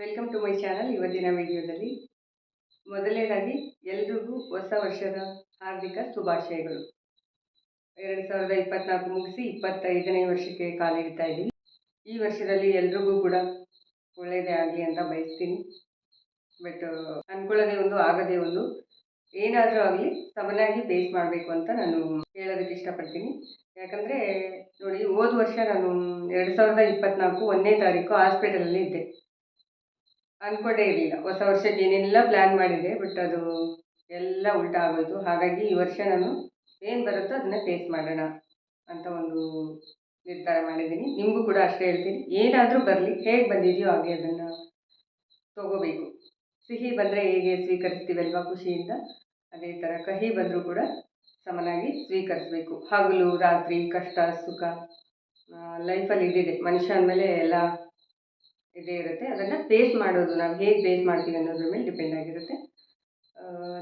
Welcome to my channel ಇವತ್ತಿನ ವಿಡಿಯೋದಲ್ಲಿ. ಮೊದಲನೇದಾಗಿ, ಎಲ್ರಿಗೂ ಹೊಸ ವರ್ಷದ ಹಾರ್ದಿಕ ಶುಭಾಶಯಗಳು. ಎರಡು ಸಾವಿರದ ಇಪ್ಪತ್ನಾಲ್ಕು ಮುಗಿಸಿ ಇಪ್ಪತ್ತೈದನೇ ವರ್ಷಕ್ಕೆ ಕಾಲಿಡ್ತಾ ಇದ್ದೀನಿ. ಈ ವರ್ಷದಲ್ಲಿ ಎಲ್ರಿಗೂ ಕೂಡ ಒಳ್ಳೆಯದೇ ಆಗಲಿ ಅಂತ ಬಯಸ್ತೀನಿ. ಬಟ್ ಅಂದ್ಕೊಳ್ಳೋದೇ ಒಂದು, ಆಗದೇ ಒಂದು, ಏನಾದರೂ ಆಗಲಿ ಸಮನಾಗಿ ಬೇಸ್ ಮಾಡಬೇಕು ಅಂತ ನಾನು ಹೇಳೋದಕ್ಕೆ ಇಷ್ಟಪಡ್ತೀನಿ. ಯಾಕಂದರೆ, ನೋಡಿ, ಹೋದ ವರ್ಷ ನಾನು ಎರಡು ಸಾವಿರದ ಇಪ್ಪತ್ನಾಲ್ಕು ಒಂದನೇ ತಾರೀಕು ಹಾಸ್ಪಿಟಲಲ್ಲಿ ಇದ್ದೆ. ಅಂದ್ಕೊಂಡೇ ಇರಲಿಲ್ಲ. ಹೊಸ ವರ್ಷಕ್ಕೆ ಏನೆಲ್ಲ ಪ್ಲ್ಯಾನ್ ಮಾಡಿದೆ ಬಟ್ ಅದು ಎಲ್ಲ ಉಲ್ಟಾ ಆಗೋಯ್ತು. ಹಾಗಾಗಿ ಈ ವರ್ಷ ನಾನು ಏನು ಬರುತ್ತೋ ಅದನ್ನ ಫೇಸ್ ಮಾಡೋಣ ಅಂತ ಒಂದು ನಿರ್ಧಾರ ಮಾಡಿದ್ದೀನಿ. ನಿಮಗೂ ಕೂಡ ಅಷ್ಟೇ ಹೇಳ್ತೀನಿ. ಏನಾದರೂ ಬರಲಿ, ಹೇಗೆ ಬಂದಿದೆಯೋ ಹಾಗೆ ಅದನ್ನು ತಗೋಬೇಕು. ಸಿಹಿ ಬಂದರೆ ಹೇಗೆ ಸ್ವೀಕರಿಸ್ತೀವಲ್ವಾ ಖುಷಿಯಿಂದ? ಅದೇ ಥರ ಕಹಿ ಬಂದರೂ ಕೂಡ ಸಮನಾಗಿ ಸ್ವೀಕರಿಸಬೇಕು. ಹಗಲು, ರಾತ್ರಿ, ಕಷ್ಟ, ಸುಖ ಲೈಫಲ್ಲಿ ಇದ್ದಿದೆ. ಮನುಷ್ಯ ಅಂದಮೇಲೆ ಎಲ್ಲ ಇದೇ ಇರುತ್ತೆ. ಅದನ್ನು ಫೇಸ್ ಮಾಡೋದು, ನಾವು ಹೇಗೆ ಫೇಸ್ ಮಾಡ್ತೀವಿ ಅನ್ನೋದ್ರ ಮೇಲೆ ಡಿಪೆಂಡ್ ಆಗಿರುತ್ತೆ.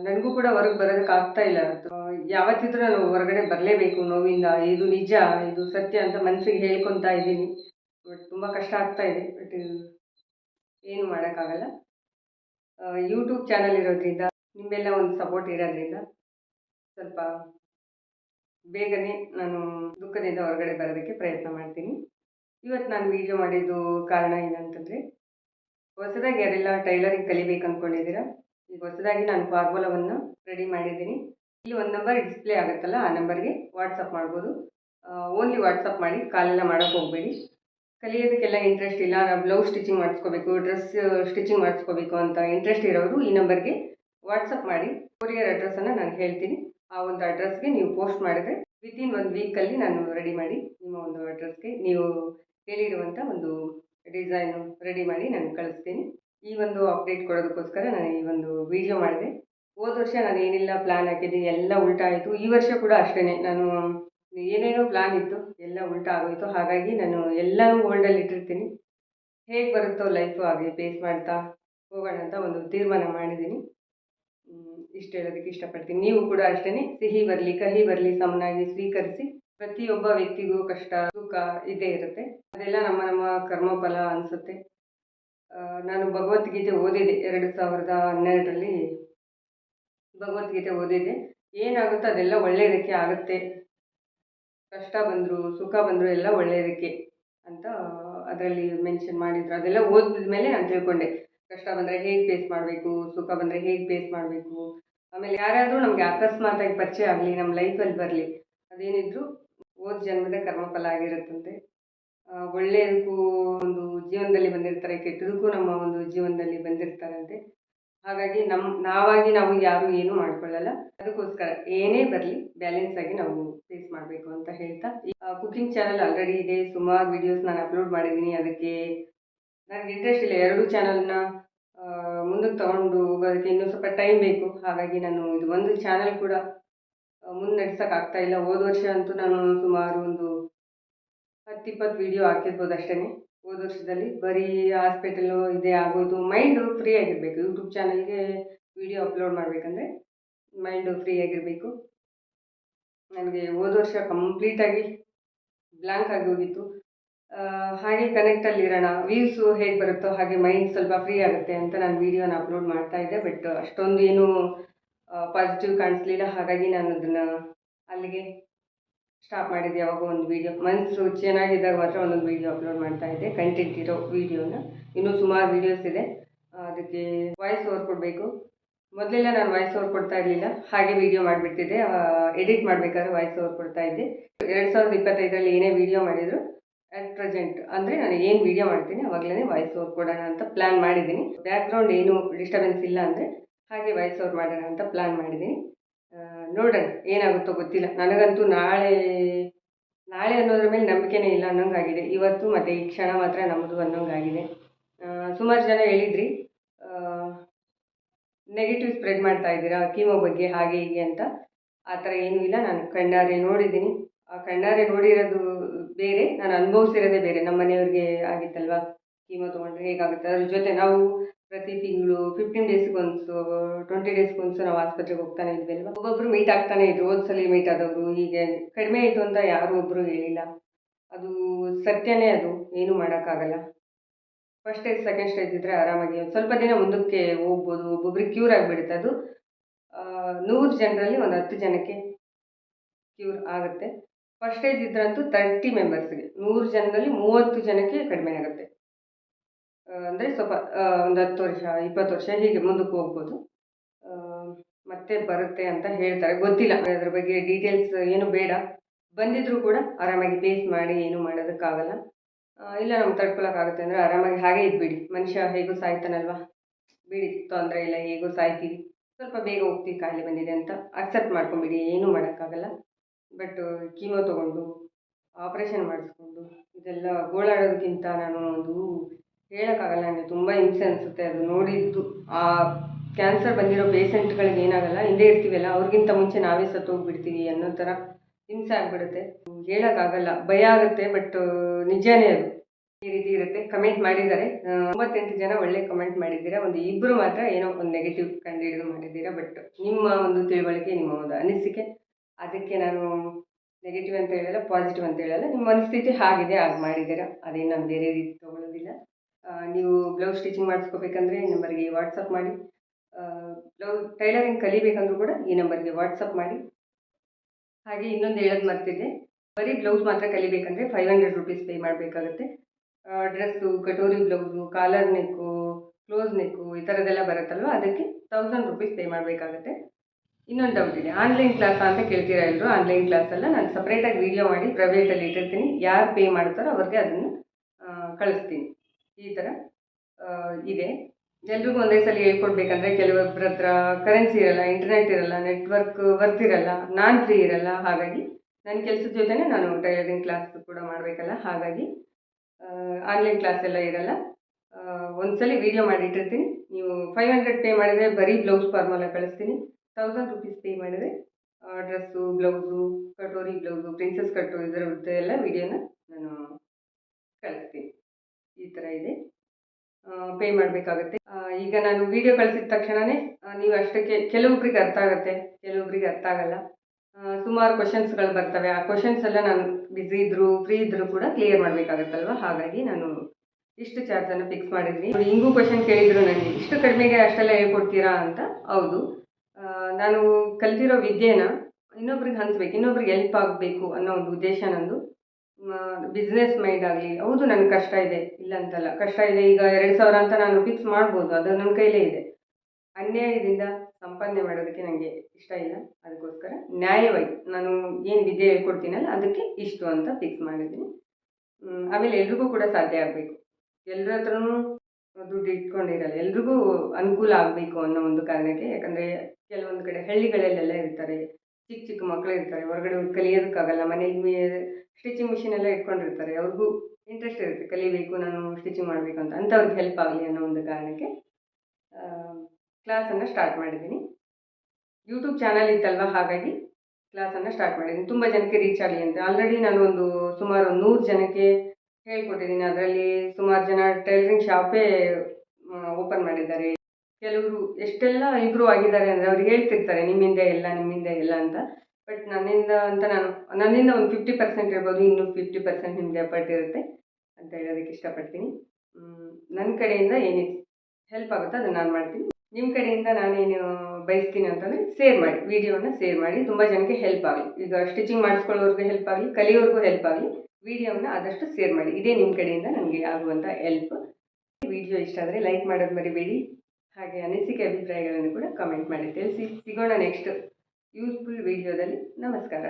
ನನಗೂ ಕೂಡ ಹೊರಗೆ ಬರೋದಕ್ಕೆ ಆಗ್ತಾ ಇಲ್ಲ. ಯಾವತ್ತಿದ್ರೂ ನಾನು ಹೊರಗಡೆ ಬರಲೇಬೇಕು, ನೋವಿಂದ. ಇದು ನಿಜ, ಇದು ಸತ್ಯ ಅಂತ ಮನಸ್ಸಿಗೆ ಹೇಳ್ಕೊತಾ ಇದ್ದೀನಿ. ಬಟ್ ತುಂಬ ಕಷ್ಟ ಆಗ್ತಾ ಇದೆ. ಬಟ್ ಏನು ಮಾಡೋಕ್ಕಾಗಲ್ಲ. ಯೂಟ್ಯೂಬ್ ಚಾನಲ್ ಇರೋದ್ರಿಂದ, ನಿಮ್ಮೆಲ್ಲ ಒಂದು ಸಪೋರ್ಟ್ ಇರೋದ್ರಿಂದ ಸ್ವಲ್ಪ ಬೇಗನೆ ನಾನು ದುಃಖದಿಂದ ಹೊರಗಡೆ ಬರೋದಕ್ಕೆ ಪ್ರಯತ್ನ ಮಾಡ್ತೀನಿ. ಇವತ್ತು ನಾನು ವೀಡಿಯೋ ಮಾಡಿದ್ದು ಕಾರಣ ಏನಂತಂದರೆ, ಹೊಸದಾಗಿ ಯಾರೆಲ್ಲ ಟೈಲರಿಂಗ್ ಕಲಿಬೇಕು ಅಂದ್ಕೊಂಡಿದ್ದೀರಾ ಈಗ ಹೊಸದಾಗಿ ನಾನು ಫಾರ್ಮುಲಾವನ್ನು ರೆಡಿ ಮಾಡಿದ್ದೀನಿ. ಇಲ್ಲಿ ಒಂದು ನಂಬರ್ ಡಿಸ್ಪ್ಲೇ ಆಗುತ್ತಲ್ಲ, ಆ ನಂಬರ್ಗೆ ವಾಟ್ಸಪ್ ಮಾಡ್ಬೋದು. ಓನ್ಲಿ ವಾಟ್ಸಪ್ ಮಾಡಿ, ಕಾಲೆಲ್ಲ ಮಾಡೋಕ್ಕೆ ಹೋಗಬೇಡಿ. ಕಲಿಯೋದಕ್ಕೆಲ್ಲ ಇಂಟ್ರೆಸ್ಟ್ ಇಲ್ಲ ಬ್ಲೌಸ್ ಸ್ಟಿಚಿಂಗ್ ಮಾಡಿಸ್ಕೋಬೇಕು ಡ್ರೆಸ್ ಸ್ಟಿಚಿಂಗ್ ಮಾಡಿಸ್ಕೋಬೇಕು ಅಂತ ಇಂಟ್ರೆಸ್ಟ್ ಇರೋರು ಈ ನಂಬರ್ಗೆ ವಾಟ್ಸಪ್ ಮಾಡಿ ಕೊರಿಯರ್ ಅಡ್ರೆಸ್ಸನ್ನು ನಾನು ಹೇಳ್ತೀನಿ. ಆ ಒಂದು ಅಡ್ರೆಸ್ಗೆ ನೀವು ಪೋಸ್ಟ್ ಮಾಡಿದ್ರೆ ವಿತಿನ್ ಒಂದು ವೀಕಲ್ಲಿ ನಾನು ರೆಡಿ ಮಾಡಿ, ನಿಮ್ಮ ಒಂದು ಅಡ್ರೆಸ್ಗೆ ನೀವು ಹೇಳಿರುವಂಥ ಒಂದು ಡಿಸೈನು ರೆಡಿ ಮಾಡಿ ನಾನು ಕಳಿಸ್ತೀನಿ. ಈ ಒಂದು ಅಪ್ಡೇಟ್ ಕೊಡೋದಕ್ಕೋಸ್ಕರ ನಾನು ಈ ಒಂದು ವಿಡಿಯೋ ಮಾಡಿದೆ. ಹೋದ ವರ್ಷ ನಾನು ಏನೆಲ್ಲ ಪ್ಲ್ಯಾನ್ ಹಾಕಿದ್ದೆ, ಎಲ್ಲ ಉಲ್ಟಾ ಆಯಿತು. ಈ ವರ್ಷ ಕೂಡ ಅಷ್ಟೇ ನಾನು, ಏನೇನೋ ಪ್ಲ್ಯಾನ್ ಇತ್ತು, ಎಲ್ಲ ಉಲ್ಟಾ ಆಗೋಯಿತು. ಹಾಗಾಗಿ ನಾನು ಎಲ್ಲನೂ ಹೋಲ್ಡಲ್ಲಿ ಇಟ್ಟಿರ್ತೀನಿ. ಹೇಗೆ ಬರುತ್ತೋ ಲೈಫು ಹಾಗೆ ಫೇಸ್ ಮಾಡ್ತಾ ಹೋಗೋಣ ಅಂತ ಒಂದು ತೀರ್ಮಾನ ಮಾಡಿದ್ದೀನಿ. ಇಷ್ಟು ಹೇಳೋದಕ್ಕೆ ಇಷ್ಟಪಡ್ತೀನಿ. ನೀವು ಕೂಡ ಅಷ್ಟೇ ಸಿಹಿ ಬರಲಿ, ಕಹಿ ಬರಲಿ, ಸಮನಾಗಿ ಸ್ವೀಕರಿಸಿ. ಪ್ರತಿಯೊಬ್ಬ ವ್ಯಕ್ತಿಗೂ ಕಷ್ಟ, ಸುಖ ಇದ್ದೇ ಇರುತ್ತೆ. ಅದೆಲ್ಲ ನಮ್ಮ ನಮ್ಮ ಕರ್ಮಫಲ ಅನಿಸುತ್ತೆ. ನಾನು ಭಗವದ್ಗೀತೆ ಓದಿದೆ ಎರಡು ಸಾವಿರದ ಹನ್ನೆರಡರಲ್ಲಿ. ಭಗವದ್ಗೀತೆ ಓದಿದೆ. ಏನಾಗುತ್ತೋ ಅದೆಲ್ಲ ಒಳ್ಳೆಯದಕ್ಕೆ ಆಗುತ್ತೆ. ಕಷ್ಟ ಬಂದರು, ಸುಖ ಬಂದರು ಎಲ್ಲ ಒಳ್ಳೆಯದಕ್ಕೆ ಅಂತ ಅದರಲ್ಲಿ ಮೆನ್ಷನ್ ಮಾಡಿದ್ರು. ಅದೆಲ್ಲ ಓದಿದ ಮೇಲೆ ನಾನು ತಿಳ್ಕೊಂಡೆ. ಕಷ್ಟ ಬಂದರೆ ಹೇಗೆ ಫೇಸ್ ಮಾಡಬೇಕು, ಸುಖ ಬಂದರೆ ಹೇಗೆ ಫೇಸ್ ಮಾಡಬೇಕು. ಆಮೇಲೆ ಯಾರಾದರೂ ನಮಗೆ ಅಕಸ್ಮಾತಾಗಿ ಪರಿಚಯ ಆಗಲಿ, ನಮ್ಮ ಲೈಫಲ್ಲಿ ಬರಲಿ, ಅದೇನಿದ್ರು ಓದ್ ಜನ್ಮದ ಕರ್ಮಫಲ ಆಗಿರುತ್ತಂತೆ. ಒಳ್ಳೆಯದಕ್ಕೂ ಒಂದು ಜೀವನದಲ್ಲಿ ಬಂದಿರ್ತಾರೆ, ಕೆಟ್ಟದಕ್ಕೂ ನಮ್ಮ ಒಂದು ಜೀವನದಲ್ಲಿ ಬಂದಿರ್ತಾರಂತೆ. ಹಾಗಾಗಿ ನಮ್ಮ ನಾವಾಗಿ ನಾವು ಯಾರು ಏನು ಮಾಡ್ಕೊಳ್ಳಲ್ಲ. ಅದಕ್ಕೋಸ್ಕರ ಏನೇ ಬರಲಿ ಬ್ಯಾಲೆನ್ಸ್ ಆಗಿ ನಾವು ಫೇಸ್ ಮಾಡಬೇಕು ಅಂತ ಹೇಳ್ತಾ. ಕುಕಿಂಗ್ ಚಾನಲ್ ಆಲ್ರೆಡಿ ಇದೆ. ಸುಮಾರು ವಿಡಿಯೋಸ್ ನಾನು ಅಪ್ಲೋಡ್ ಮಾಡಿದ್ದೀನಿ. ಅದಕ್ಕೆ ನನಗೆ ಇಂಟ್ರೆಸ್ಟ್ ಇಲ್ಲ. ಎರಡು ಚಾನಲ್ನ ಮುಂದಕ್ಕೆ ತಗೊಂಡು ಹೋಗೋದಕ್ಕೆ ಇನ್ನೂ ಸ್ವಲ್ಪ ಟೈಮ್ ಬೇಕು. ಹಾಗಾಗಿ ನಾನು ಇದು ಒಂದು ಚಾನಲ್ ಕೂಡ ಮುನ್ನಡೆಸೋಕೆ ಆಗ್ತಾ ಇಲ್ಲ. ಹೋದ ವರ್ಷ ಅಂತೂ ನಾನು ಸುಮಾರು ಒಂದು ಹತ್ತು ಇಪ್ಪತ್ತು ವೀಡಿಯೋ ಹಾಕಿರ್ಬೋದು ಅಷ್ಟೇ ಹೋದ ವರ್ಷದಲ್ಲಿ ಬರೀ ಹಾಸ್ಪಿಟಲು ಇದೇ ಆಗೋದು ಮೈಂಡು ಫ್ರೀ ಆಗಿರಬೇಕು. ಯೂಟ್ಯೂಬ್ ಚಾನಲ್ಗೆ ವೀಡಿಯೋ ಅಪ್ಲೋಡ್ ಮಾಡಬೇಕಂದ್ರೆ ಮೈಂಡು ಫ್ರೀ ಆಗಿರಬೇಕು. ನನಗೆ ಹೋದ ವರ್ಷ ಕಂಪ್ಲೀಟಾಗಿ ಬ್ಲ್ಯಾಂಕ್ ಆಗಿ ಹೋಗಿತ್ತು. ಹಾಗೆ ಕನೆಕ್ಟಲ್ಲಿ ಇರೋಣ. ವ್ಯೂಸು ಹೇಗೆ ಬರುತ್ತೋ ಹಾಗೆ ಮೈಂಡ್ ಸ್ವಲ್ಪ ಫ್ರೀ ಆಗುತ್ತೆ ಅಂತ ನಾನು ವೀಡಿಯೋನ ಅಪ್ಲೋಡ್ ಮಾಡ್ತಾ ಇದ್ದೆ. ಬಟ್ ಅಷ್ಟೊಂದು ಏನು ಪಾಸಿಟಿವ್ ಕಾಣಿಸ್ಲಿಲ್ಲ. ಹಾಗಾಗಿ ನಾನು ಅದನ್ನು ಅಲ್ಲಿಗೆ ಸ್ಟಾಪ್ ಮಾಡಿದ್ದೆ ಯಾವಾಗ ಒಂದು ವೀಡಿಯೋ ಮನಸ್ಸು ಚೆನ್ನಾಗಿದ್ದಾಗ ಮಾತ್ರ ಒಂದೊಂದು ವೀಡಿಯೋ ಅಪ್ಲೋಡ್ ಮಾಡ್ತಾ ಇದ್ದೆ. ಕಂಟೆಂಟ್ ಇರೋ ವೀಡಿಯೋನ ಇನ್ನೂ ಸುಮಾರು ವೀಡಿಯೋಸ್ ಇದೆ. ಅದಕ್ಕೆ ವಾಯ್ಸ್ ಓವರ್ ಕೊಡಬೇಕು. ಮೊದಲೆಲ್ಲ ನಾನು ವಾಯ್ಸ್ ಓವರ್ ಕೊಡ್ತಾ ಇರಲಿಲ್ಲ. ಹಾಗೆ ವೀಡಿಯೋ ಮಾಡಿಬಿಡ್ತಿದ್ದೆ. ಎಡಿಟ್ ಮಾಡಬೇಕಾದ್ರೆ ವಾಯ್ಸ್ ಓವರ್ ಕೊಡ್ತಾ ಇದ್ದೆ. ಎರಡು ಸಾವಿರದ ಇಪ್ಪತ್ತೈದರಲ್ಲಿ ಏನೇ ವೀಡಿಯೋ ಮಾಡಿದ್ರು ಅಟ್ ಪ್ರೆಸೆಂಟ್ ಅಂದರೆ ನಾನು ಏನು ವೀಡಿಯೋ ಮಾಡ್ತೀನಿ ಅವಾಗಲೇ ವಾಯ್ಸ್ ಓವರ್ ಕೊಡೋಣ ಅಂತ ಪ್ಲ್ಯಾನ್ ಮಾಡಿದ್ದೀನಿ. ಬ್ಯಾಕ್ಗ್ರೌಂಡ್ ಏನು ಡಿಸ್ಟರ್ಬೆನ್ಸ್ ಇಲ್ಲ ಅಂದರೆ ಹಾಗೆ ವಾಯ್ಸ್ ಓವರ್ ಮಾಡೋಣ ಅಂತ ಪ್ಲ್ಯಾನ್ ಮಾಡಿದ್ದೀನಿ ನೋಡೋಣ, ಏನಾಗುತ್ತೋ ಗೊತ್ತಿಲ್ಲ. ನನಗಂತೂ ನಾಳೆ ನಾಳೆ ಅನ್ನೋದ್ರ ಮೇಲೆ ನಂಬಿಕೆನೇ ಇಲ್ಲ ಅನ್ನೋಂಗಾಗಿದೆ. ಇವತ್ತು ಮತ್ತು ಈ ಕ್ಷಣ ಮಾತ್ರ ನಮ್ಮದು ಅನ್ನೋಂಗಾಗಿದೆ. ಸುಮಾರು ಜನ ಹೇಳಿದ್ರಿ ನೆಗೆಟಿವ್ ಸ್ಪ್ರೆಡ್ ಮಾಡ್ತಾ ಇದ್ದೀರಾ ಕೀಮೋ ಬಗ್ಗೆ, ಹಾಗೆ, ಹೀಗೆ ಅಂತ. ಆ ಥರ ಏನೂ ಇಲ್ಲ. ನಾನು ಕಣ್ಣಾರೆ ನೋಡಿದ್ದೀನಿ. ಆ ಕಣ್ಣಾರೆ ನೋಡಿರೋದು ಬೇರೆ, ನಾನು ಅನುಭವಿಸಿರೋದೇ ಬೇರೆ. ನಮ್ಮ ಮನೆಯವ್ರಿಗೆ ಆಗಿತ್ತಲ್ವಾ? ಕೀಮೋ ತೊಗೊಂಡ್ರೆ ಹೇಗಾಗುತ್ತೆ? ಅದ್ರ ಜೊತೆ ನಾವು ಪ್ರತಿ ತಿಂಗಳು ಫಿಫ್ಟೀನ್ ಡೇಸ್ಗೊಂದು ಟ್ವೆಂಟಿ ಡೇಸ್ಗೊಂದು ನಾವು ಆಸ್ಪತ್ರೆಗೆ ಹೋಗ್ತಾನೆ ಇದ್ವಿ ಅಲ್ವಾ? ಒಬ್ಬೊಬ್ರು ಮೀಟ್ ಆಗ್ತಾನೆ ಇದ್ರು ಸಲ ಮೀಟ್ ಆದವರು. ಹೀಗೆ ಕಡಿಮೆ ಆಯಿತು ಅಂತ ಯಾರೂ ಒಬ್ಬರು ಹೇಳಿಲ್ಲ. ಅದು ಸತ್ಯನೇ ಅದು, ಏನೂ ಮಾಡೋಕ್ಕಾಗಲ್ಲ. ಫಸ್ಟ್ ಸ್ಟೇಜ್ ಸೆಕೆಂಡ್ ಸ್ಟೇಜ್ ಇದ್ದರೆ ಆರಾಮಾಗಿ ಒಂದು ಸ್ವಲ್ಪ ದಿನ ಮುಂದಕ್ಕೆ ಹೋಗ್ಬೋದು, ಒಬ್ಬೊಬ್ರಿಗೆ ಕ್ಯೂರ್ ಆಗಿಬಿಡುತ್ತೆ ಅದು. ನೂರು ಜನರಲ್ಲಿ ಒಂದು ಹತ್ತು ಜನಕ್ಕೆ ಕ್ಯೂರ್ ಆಗುತ್ತೆ. ಫಸ್ಟ್ ಸ್ಟೇಜ್ ಇದ್ರಂತೂ ತರ್ಟಿ ಮೆಂಬರ್ಸ್ಗೆ ನೂರು ಜನದಲ್ಲಿ ಮೂವತ್ತು ಜನಕ್ಕೆ ಕಡಿಮೆ ಆಗುತ್ತೆ. ಅಂದರೆ ಸ್ವಲ್ಪ ಒಂದು ಹತ್ತು ವರ್ಷ, ಇಪ್ಪತ್ತು ವರ್ಷ ಹೀಗೆ ಮುಂದಕ್ಕೆ ಹೋಗ್ಬೋದು. ಮತ್ತೆ ಬರುತ್ತೆ ಅಂತ ಹೇಳ್ತಾರೆ. ಗೊತ್ತಿಲ್ಲ. ಅದ್ರ ಬಗ್ಗೆ ಡೀಟೇಲ್ಸ್ ಏನು ಬೇಡ. ಬಂದಿದ್ರು ಕೂಡ ಆರಾಮಾಗಿ ಫೇಸ್ ಮಾಡಿ ಏನು ಮಾಡೋದಕ್ಕಾಗಲ್ಲ. ಇಲ್ಲ ನಮ್ಗೆ ತಡ್ಕೊಳಕ್ಕಾಗುತ್ತೆ ಅಂದರೆ ಆರಾಮಾಗಿ ಹಾಗೆ ಇದ್ಬಿಡಿ. ಮನುಷ್ಯ ಹೇಗೂ ಸಾಯ್ತಾನಲ್ವಾ? ಬಿಡಿ, ತೊಂದರೆ ಇಲ್ಲ, ಹೇಗೂ ಸಾಯ್ತೀವಿ. ಸ್ವಲ್ಪ ಬೇಗ ಹೋಗ್ತೀವಿ ಕಾಯಿಲೆ ಬಂದಿದೆ ಅಂತ ಅಕ್ಸೆಪ್ಟ್ ಮಾಡ್ಕೊಂಬಿಡಿ, ಏನೂ ಮಾಡೋಕ್ಕಾಗಲ್ಲ. ಬಟ್ ಕೀಮೋ ತೊಗೊಂಡು ಆಪ್ರೇಷನ್ ಮಾಡಿಸ್ಕೊಂಡು, ಇದೆಲ್ಲ ಗೋಳಾಡೋದಕ್ಕಿಂತ ನಾನು ಒಂದು ಹೇಳೋಕ್ಕಾಗಲ್ಲ ನನಗೆ ತುಂಬ ಹಿಂಸೆ ಅನಿಸುತ್ತೆ ಅದು ನೋಡಿದ್ದು. ಆ ಕ್ಯಾನ್ಸರ್ ಬಂದಿರೋ ಪೇಷಂಟ್ಗಳಿಗೆ ಏನಾಗಲ್ಲ ಹಿಂದೆ ಇರ್ತೀವಲ್ಲ, ಅವ್ರಿಗಿಂತ ಮುಂಚೆ ನಾವೇ ಸತ್ತೋಗ್ಬಿಡ್ತೀವಿ ಅನ್ನೋ ಥರ ಹಿಂಸೆ ಆಗಿಬಿಡುತ್ತೆ. ಹೇಳೋಕ್ಕಾಗಲ್ಲ, ಭಯ ಆಗುತ್ತೆ ಬಟ್ ನಿಜಾನೇ ಅದು. ಈ ರೀತಿ ಇರುತ್ತೆ. ಕಮೆಂಟ್ ಮಾಡಿದ್ದಾರೆ. ಒಂಬತ್ತೆಂಟು ಜನ ಒಳ್ಳೆ ಕಮೆಂಟ್ ಮಾಡಿದ್ದೀರಾ? ಒಂದು ಇಬ್ಬರು ಮಾತ್ರ ಏನೋ ಒಂದು ನೆಗೆಟಿವ್ ಕಂಡುಹಿಡಿದು ಮಾಡಿದ್ದೀರಾ? ಬಟ್ ನಿಮ್ಮ ಒಂದು ತಿಳುವಳಿಕೆ, ನಿಮ್ಮ ಒಂದು ಅನಿಸಿಕೆ, ಅದಕ್ಕೆ ನಾನು ನೆಗೆಟಿವ್ ಅಂತ ಹೇಳಲ್ಲ ಪಾಸಿಟಿವ್ ಅಂತ ಹೇಳಲ್ಲ. ನಿಮ್ಮ ಮನಸ್ಥಿತಿ ಹಾಗಿದೆ ಹಾಗೆ ಮಾಡಿದ್ದೀರಾ? ಅದೇನು ನಾನು ಬೇರೆ ರೀತಿ ತೊಗೊಳ್ಳೋದಿಲ್ಲ. ನೀವು ಬ್ಲೌಸ್ ಸ್ಟಿಚಿಂಗ್ ಮಾಡಿಸ್ಕೋಬೇಕಂದ್ರೆ ಈ ನಂಬರ್ಗೆ ವಾಟ್ಸಪ್ ಮಾಡಿ. ಬ್ಲೌಸ್ ಟೈಲರಿಂಗ್ ಕಲಿಬೇಕಂದ್ರೂ ಕೂಡ ಈ ನಂಬರ್ಗೆ ವಾಟ್ಸಪ್ ಮಾಡಿ. ಹಾಗೆ ಇನ್ನೊಂದು ಹೇಳೋದು ಮರ್ತಿದ್ದೆ. ಬರೀ ಬ್ಲೌಸ್ ಮಾತ್ರ ಕಲಿಬೇಕಂದ್ರೆ ಫೈವ್ ಹಂಡ್ರೆಡ್ ರುಪೀಸ್ ಪೇ ಮಾಡಬೇಕಾಗುತ್ತೆ. Dress katori blouse collar neck close neck ಈ ಥರದ್ದೆಲ್ಲ ಬರುತ್ತಲ್ವ? ಅದಕ್ಕೆ ತೌಸಂಡ್ ರುಪೀಸ್ ಪೇ ಮಾಡಬೇಕಾಗುತ್ತೆ. ಇನ್ನೊಂದು ಡೌಟ್ ಇದೆ. ಆನ್ಲೈನ್ ಕ್ಲಾಸ್ ಅಂತ ಕೇಳ್ತೀರಾ ಎಲ್ಲರೂ ಆನ್ಲೈನ್ ಕ್ಲಾಸಲ್ಲ ನಾನು ಸಪ್ರೇಟಾಗಿ ವೀಡಿಯೋ ಮಾಡಿ ಪ್ರೈವೇಟಲ್ಲಿ ಇಟ್ಟಿರ್ತೀನಿ. ಯಾರು ಪೇ ಮಾಡ್ತಾರೋ ಅವ್ರಿಗೆ ಅದನ್ನು ಕಳಿಸ್ತೀನಿ. ಈ ಥರ ಇದೆ. ಎಲ್ರಿಗೂ ಒಂದೇ ಸಲ ಹೇಳ್ಕೊಡ್ಬೇಕಂದ್ರೆ ಕೆಲವೊಬ್ಬರ ಹತ್ರ ಕರೆನ್ಸಿ ಇರಲ್ಲ ಇಂಟರ್ನೆಟ್ ಇರಲ್ಲ ನೆಟ್ವರ್ಕ್ ವರ್ತ್ ಇರಲ್ಲ ನಾನು ಫ್ರೀ ಇರಲ್ಲ, ಹಾಗಾಗಿ ನನ್ನ ಕೆಲಸದ ಜೊತೆನೇ ನಾನು ಟೈಲರಿಂಗ್ ಕ್ಲಾಸ್ ಕೂಡ ಮಾಡಬೇಕಲ್ಲ, ಹಾಗಾಗಿ ಆನ್ಲೈನ್ ಕ್ಲಾಸ್ ಎಲ್ಲ ಇರಲ್ಲ. ಒಂದ್ಸಲ ವೀಡಿಯೋ ಮಾಡಿಟ್ಟಿರ್ತೀನಿ. ನೀವು ಫೈವ್ ಹಂಡ್ರೆಡ್ ಪೇ ಮಾಡಿದರೆ ಬರೀ ಬ್ಲೌಸ್ ಫಾರ್ಮಲ್ಲ ಕಳಿಸ್ತೀನಿ. ತೌಸಂಡ್ ರುಪೀಸ್ ಪೇ ಮಾಡಿದರೆ dress blouse katori blouse princess cut ಇದರದ್ದು ಎಲ್ಲ ವೀಡಿಯೋನ ನಾನು ಕಳಿಸ್ತೀನಿ. ಈ ಥರ ಇದೆ. ಪೇ ಮಾಡಬೇಕಾಗುತ್ತೆ. ಈಗ ನಾನು ವಿಡಿಯೋ ಕಳಿಸಿದ ತಕ್ಷಣವೇ ನೀವು ಅಷ್ಟಕ್ಕೆ ಕೆಲವೊಬ್ರಿಗೆ ಅರ್ಥ ಆಗುತ್ತೆ ಕೆಲವೊಬ್ರಿಗೆ ಅರ್ಥ ಆಗಲ್ಲ. ಸುಮಾರು ಕ್ವಶನ್ಸ್ಗಳು ಬರ್ತವೆ. ಆ ಕ್ವಶನ್ಸ್ ಎಲ್ಲ ನಾನು ಬ್ಯುಸಿ ಇದ್ದರೂ ಫ್ರೀ ಇದ್ದರೂ ಕೂಡ ಕ್ಲಿಯರ್ ಮಾಡಬೇಕಾಗತ್ತಲ್ವ? ಹಾಗಾಗಿ ನಾನು ಇಷ್ಟು ಚಾರ್ಜನ್ನು ಫಿಕ್ಸ್ ಮಾಡಿದ್ವಿ. ನೋಡಿ, ಹಿಂಗೂ ಕ್ವಶನ್ ಕೇಳಿದ್ರು ನನಗೆ. ಇಷ್ಟು ಕಡಿಮೆಗೆ ಅಷ್ಟೆಲ್ಲ ಹೇಳ್ಕೊಡ್ತೀರಾ ಅಂತ? ಹೌದು. ನಾನು ಕಲ್ತಿರೋ ವಿದ್ಯೆನ ಇನ್ನೊಬ್ರಿಗೆ ಹಂಚ್ಬೇಕು ಇನ್ನೊಬ್ರಿಗೆ ಹೆಲ್ಪ್ ಆಗಬೇಕು ಅನ್ನೋ ಒಂದು ಉದ್ದೇಶ ನಂದು. ಬಿಸ್ನೆಸ್ ಮೈಂಡ್ ಆಗಲಿ, ಹೌದು ನನಗೆ ಕಷ್ಟ ಇದೆ ಇಲ್ಲ ಅಂತಲ್ಲ ಕಷ್ಟ ಇದೆ, ಈಗ ಎರಡು ಸಾವಿರ ಅಂತ ನಾನು ಫಿಕ್ಸ್ ಮಾಡ್ಬೋದು, ಅದು ನನ್ನ ಕೈಲೇ ಇದೆ. ಅನ್ಯಾಯದಿಂದ ಸಂಪಾದನೆ ಮಾಡೋದಕ್ಕೆ ನನಗೆ ಇಷ್ಟ ಇಲ್ಲ. ಅದಕ್ಕೋಸ್ಕರ ನ್ಯಾಯವಾಗಿ ನಾನು ಏನು ವಿದ್ಯೆ ಹೇಳ್ಕೊಡ್ತೀನಲ್ಲ, ಅದಕ್ಕೆ ಇಷ್ಟು ಅಂತ ಫಿಕ್ಸ್ ಮಾಡಿದ್ದೀನಿ. ಆಮೇಲೆ ಎಲ್ರಿಗೂ ಕೂಡ ಸಾಧ್ಯ ಆಗಬೇಕು. ಎಲ್ಲರ ಹತ್ರನೂ ದುಡ್ಡು ಇಟ್ಕೊಂಡಿರಲ್ಲ, ಎಲ್ರಿಗೂ ಅನುಕೂಲ ಆಗಬೇಕು ಅನ್ನೋ ಒಂದು ಕಾರಣಕ್ಕೆ, ಯಾಕಂದರೆ ಕೆಲವೊಂದು ಕಡೆ ಹಳ್ಳಿಗಳಲ್ಲೆಲ್ಲ ಇರ್ತಾರೆ. ಚಿಕ್ಕ ಚಿಕ್ಕ ಮಕ್ಕಳು ಇರ್ತಾರೆ, ಹೊರಗಡೆ ಹೋಗಿ ಕಲಿಯೋದಕ್ಕಾಗಲ್ಲ, ಮನೇಲಿ ಸ್ಟಿಚಿಂಗ್ ಮಿಷಿನ್ ಎಲ್ಲ ಇಟ್ಕೊಂಡಿರ್ತಾರೆ, ಅವ್ರಿಗೂ ಇಂಟ್ರೆಸ್ಟ್ ಇರುತ್ತೆ ಕಲಿಬೇಕು, ನಾನು ಸ್ಟಿಚಿಂಗ್ ಮಾಡಬೇಕು ಅಂತ ಅಂಥವ್ರಿಗೆ ಹೆಲ್ಪ್ ಆಗಲಿ ಅನ್ನೋ ಒಂದು ಕಾರಣಕ್ಕೆ ಕ್ಲಾಸನ್ನು ಸ್ಟಾರ್ಟ್ ಮಾಡಿದ್ದೀನಿ. ಯೂಟ್ಯೂಬ್ ಚಾನಲ್ ಇತ್ತಲ್ವ, ಹಾಗಾಗಿ ಕ್ಲಾಸನ್ನು ಸ್ಟಾರ್ಟ್ ಮಾಡಿದ್ದೀನಿ. ತುಂಬ ಜನಕ್ಕೆ ರೀಚ್ ಆಗಲಿ ಅಂತ ಆಲ್ರೆಡಿ ನಾನು ಒಂದು ಸುಮಾರು ಒಂದು ನೂರು ಜನಕ್ಕೆ ಹೇಳ್ಕೊಟ್ಟಿದ್ದೀನಿ, ಅದರಲ್ಲಿ ಸುಮಾರು ಜನ ಟೈಲರಿಂಗ್ ಶಾಪೇ ಓಪನ್ ಮಾಡಿದ್ದಾರೆ. ಕೆಲವರು ಎಷ್ಟೆಲ್ಲ ಇಂಪ್ರೂವ್ ಆಗಿದ್ದಾರೆ ಅಂದರೆ ಅವ್ರು ಹೇಳ್ತಿರ್ತಾರೆ, ನಿಮ್ಮಿಂದ ಎಲ್ಲ ನಿಮ್ಮಿಂದ ಎಲ್ಲ ಅಂತ. ಬಟ್ ನನ್ನಿಂದ ಅಂತ ನಾನು, ನನ್ನಿಂದ ಒಂದು ಫಿಫ್ಟಿ ಪರ್ಸೆಂಟ್ ಇರ್ಬೋದು, ಇನ್ನೂ ಫಿಫ್ಟಿ ಪರ್ಸೆಂಟ್ ನಿಮ್ಮದೇ ಎಫರ್ಟ್ ಇರುತ್ತೆ ಅಂತ ಹೇಳೋದಕ್ಕೆ ಇಷ್ಟಪಡ್ತೀನಿ. ನನ್ನ ಕಡೆಯಿಂದ ಏನೇನು ಹೆಲ್ಪ್ ಆಗುತ್ತೋ ಅದನ್ನು ನಾನು ಮಾಡ್ತೀನಿ. ನಿಮ್ಮ ಕಡೆಯಿಂದ ನಾನೇನು ಬಯಸ್ತೀನಿ ಅಂತಂದರೆ ಶೇರ್ ಮಾಡಿ ವಿಡಿಯೋನ ಶೇರ್ ಮಾಡಿ. ತುಂಬ ಜನಕ್ಕೆ ಹೆಲ್ಪ್ ಆಗಲಿ. ಈಗ ಸ್ಟಿಚಿಂಗ್ ಮಾಡಿಸ್ಕೊಳ್ಳೋರ್ಗೂ ಹೆಲ್ಪ್ ಆಗಲಿ, ಕಲಿಯೋರ್ಗೂ ಹೆಲ್ಪ್ ಆಗಲಿ ವಿಡಿಯೋನ ಆದಷ್ಟು ಶೇರ್ ಮಾಡಿ. ಇದೇ ನಿಮ್ಮ ಕಡೆಯಿಂದ ನನಗೆ ಆಗುವಂಥ ಹೆಲ್ಪ್ ವಿಡಿಯೋ ಇಷ್ಟ ಆದರೆ ಲೈಕ್ ಮಾಡೋದು ಮರಿಬೇಡಿ. ಹಾಗೆ ಅನಿಸಿಕೆ ಅಭಿಪ್ರಾಯಗಳನ್ನು ಕೂಡ ಕಾಮೆಂಟ್ ಮಾಡಿ. ತಿಳಿಸಿ ಸಿಗೋಣ ನೆಕ್ಸ್ಟ್ ಯೂಸ್ಫುಲ್ ವಿಡಿಯೋದಲ್ಲಿ ನಮಸ್ಕಾರ.